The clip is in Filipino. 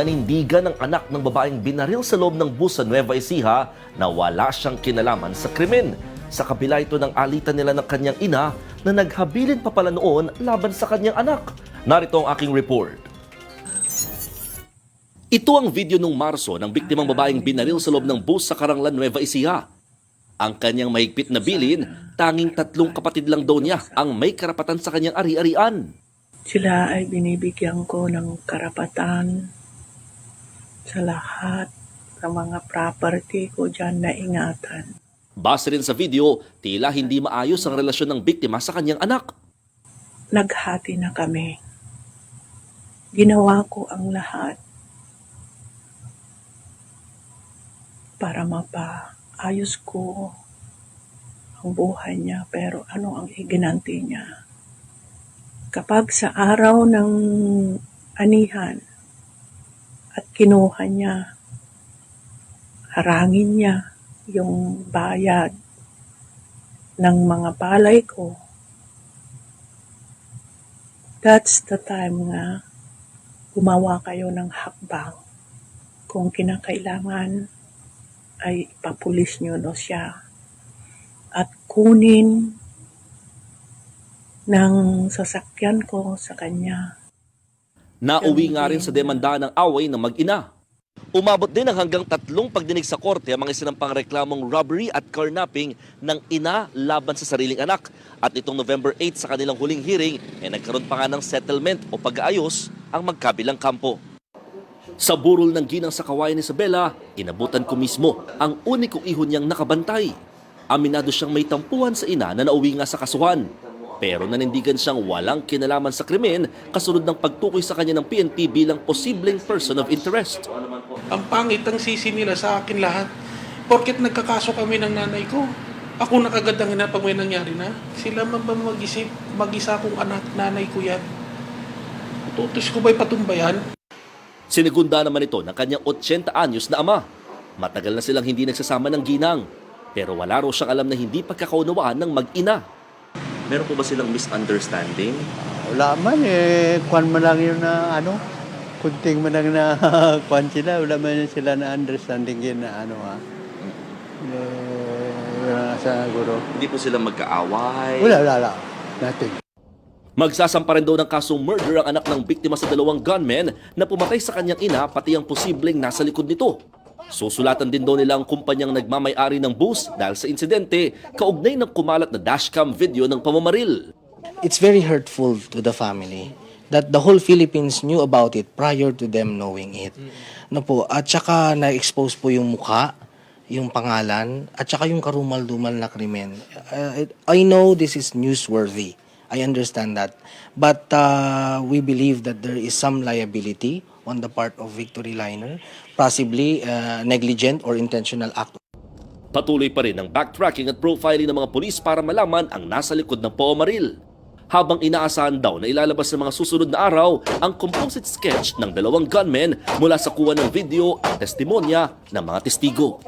Nanindigan ng anak ng babaeng binaril sa loob ng bus sa Nueva Ecija na wala siyang kinalaman sa krimen. Sa kabila ito ng alitan nila ng kanyang ina na naghabilin pa pala noon laban sa kanyang anak. Narito ang aking report. Ito ang video nung Marso ng biktimang babaeng binaril sa loob ng bus sa Karanglan, Nueva Ecija. Ang kanyang mahigpit na bilin, tanging tatlong kapatid lang daw niya ang may karapatan sa kanyang ari-arian. Sila ay binibigyan ko ng karapatan sa lahat ng mga property ko dyan na ingatan. Base rin sa video, tila hindi maayos ang relasyon ng biktima sa kanyang anak. Naghati na kami. Ginawa ko ang lahat para mapaayos ko ang buhay niya pero ano ang iginanti niya. Kapag sa araw ng anihan at kinuha niya, harangin niya yung bayad ng mga palay ko, that's the time nga gumawa kayo ng hakbang. Kung kinakailangan ay ipapulis nyo no siya at kunin ng sasakyan ko sa kanya. Nauwi nga rin sa demanda ng away ng mag-ina. Umabot din ang hanggang tatlong pagdinig sa korte ang mga sinampang reklamong robbery at carnapping ng ina laban sa sariling anak. At itong November 8 sa kanilang huling hearing, eh nagkaroon pa nga ng settlement o pag-aayos ang magkabilang kampo. Sa burol ng ginang sa kawayan ni Isabela, inabutan ko mismo ang unikong ihon niyang nakabantay. Aminado siyang may tampuhan sa ina na nauwi nga sa kasuhan. Pero nanindigan siyang walang kinalaman sa krimen kasunod ng pagtukoy sa kanya ng PNP bilang posibleng person of interest. Ang pangit ang sisi nila sa akin lahat. Porket nagkakaso kami ng nanay ko. Ako na pag may nangyari na. Sila man ba mag-isip, mag-isa kong anak, nanay ko yan. Tutos ko ba'y patumbayan? Sinigunda naman ito ng kanyang 80 anyos na ama. Matagal na silang hindi nagsasama ng ginang. Pero wala raw siyang alam na hindi pagkakaunawaan ng mag-ina. Meron po ba silang misunderstanding? Wala man eh, kwan man lang yun na ano, kunting man lang na kwan sila, wala man yun sila na understanding yun na ano ha. Eh, wala na sa guro. Hindi po sila magkaaway? Wala, wala, wala. Nothing. Magsasampa rin daw ng kasong murder ang anak ng biktima sa dalawang gunmen na pumatay sa kanyang ina pati ang posibleng nasa likod nito. Susulatan din daw nila ang kumpanyang nagmamayari ng bus dahil sa insidente, kaugnay ng kumalat na dashcam video ng pamamaril. it's very hurtful to the family that the whole Philippines knew about it prior to them knowing it. No po, at saka na-expose po yung mukha, yung pangalan, at saka yung karumal-dumal na krimen. Uh, I know this is newsworthy. I understand that. But uh, we believe that there is some liability on the part of Victory Liner, possibly uh, negligent or intentional act Patuloy pa rin ang backtracking at profiling ng mga pulis para malaman ang nasa likod ng pamamaril. Habang inaasahan daw na ilalabas ng mga susunod na araw ang composite sketch ng dalawang gunmen mula sa kuha ng video at testimonya ng mga testigo.